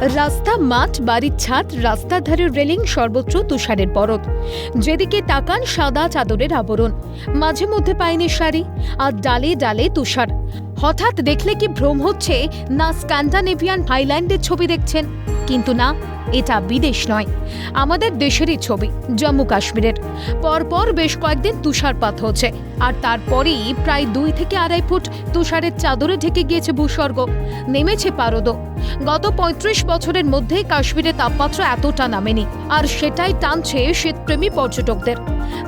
রাস্তা, মাঠ, বাড়ির ছাদ রাস্তার ধারের রেলিং, সর্বত্র তুষারের পরত। যেদিকে তাকান সাদা চাদরের আবরণ। মাঝে মধ্যে পায়নি শাড়ি আর ডালে ডালে তুষার। হঠাৎ দেখলে কি ভ্রম হচ্ছে, না স্ক্যান্ডানেভিয়ান হাইল্যান্ডের ছবি দেখছেন। কিন্তু না এটা বিদেশ নয়, আমাদের দেশেরই ছবি, জম্মু কাশ্মীরের। পরপর বেশ কয়েকদিন তুষারপাত হচ্ছে, আর তারপরেই প্রায় দুই থেকে আড়াই ফুট তুষারের চাদরে ঢেকে গিয়েছে ভূস্বর্গ, নেমেছে পারদ। গত পঁয়ত্রিশ বছরের মধ্যে কাশ্মীরে তাপমাত্রা এতটা নামেনি, আর সেটাই টানছে শীতপ্রেমী পর্যটকদের।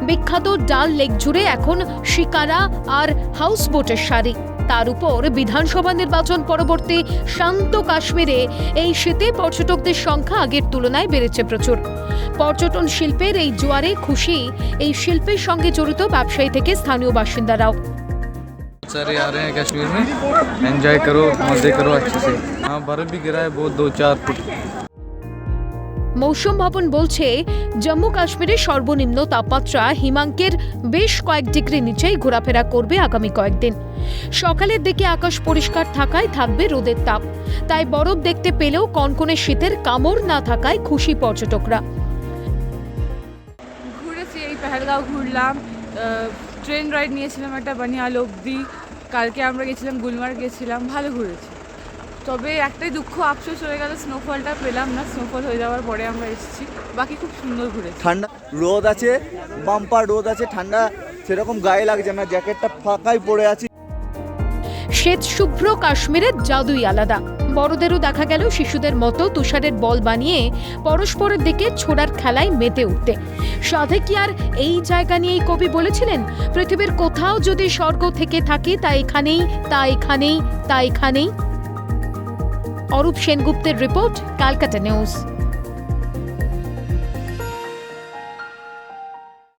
বিখ্যাত ডাল লেক জুড়ে এখন শিকারা আর হাউস বোটের সারি। তার উপর বিধানসভা নির্বাচন পরবর্তী শান্ত কাশ্মীরে এই শীতে পর্যটকদের সংখ্যা আগের তুলনায় বেড়েছে প্রচুর পর্যটন শিল্পের এই জোয়ারে খুশি এই শিল্পের সঙ্গে জড়িত ব্যবসায়ী থেকে স্থানীয় বাসিন্দারাও सारे आ रहे हैं कश्मीर में एंजॉय करो मज़े करो अच्छे से हाँ बर्फ़ भी गिरा है बहुत दो चार फुट মৌসুম ভবন বলছে, জম্মু কাশ্মীরের সর্বনিম্ন তাপমাত্রা হিমাঙ্কের বেশ কয়েক ডিগ্রি নিচেই ঘোরাফেরা করবে আগামী কয়েকদিন। সকালের দিকে আকাশ পরিষ্কার থাকায় থাকবে রোদের তাপ। তাই বরফ দেখতে পেলেও কনকনে শীতের কামড় না থাকায় খুশি পর্যটকরা। ঘুরেছি, এই পেহেলগাঁও ঘুরলাম। ট্রেন রাইড নিয়েছিলাম একটা বানিয়াল অবধি। কালকে আমরা গেছিলাম, গুলমার্গ গেছিলাম, ভালো ঘুরেছি। তবে একটাই দুঃখ আফসোস হয়ে গেল স্নোফলটা পেলাম না। স্নোফল হয়ে যাওয়ার পরে আমরা এসেছি। বাকি খুব সুন্দর ঘুরেছি। ঠান্ডা রোদ আছে বাম্পার রোদ আছে ঠান্ডা সেরকম গায়ে লাগছে না জ্যাকেটটা ফাঁকাই পড়ে আছি। শ্বেত শুভ্র কাশ্মীরের জাদুই আলাদা। বড়দেরও দেখা গেল শিশুদের মতো তুষারের বল বানিয়ে পরস্পরের দিকে ছোড়ার খেলায় মেতে উঠতে। সাধে কি আর এই জায়গা নিয়েই কবি বলেছিলেন পৃথিবীর কোথাও যদি স্বর্গ থেকে থাকে তা এখানেই তা এখানেই তা এখানেই। অরূপ সেনগুপ্তের রিপোর্ট ক্যালকাটা নিউজ।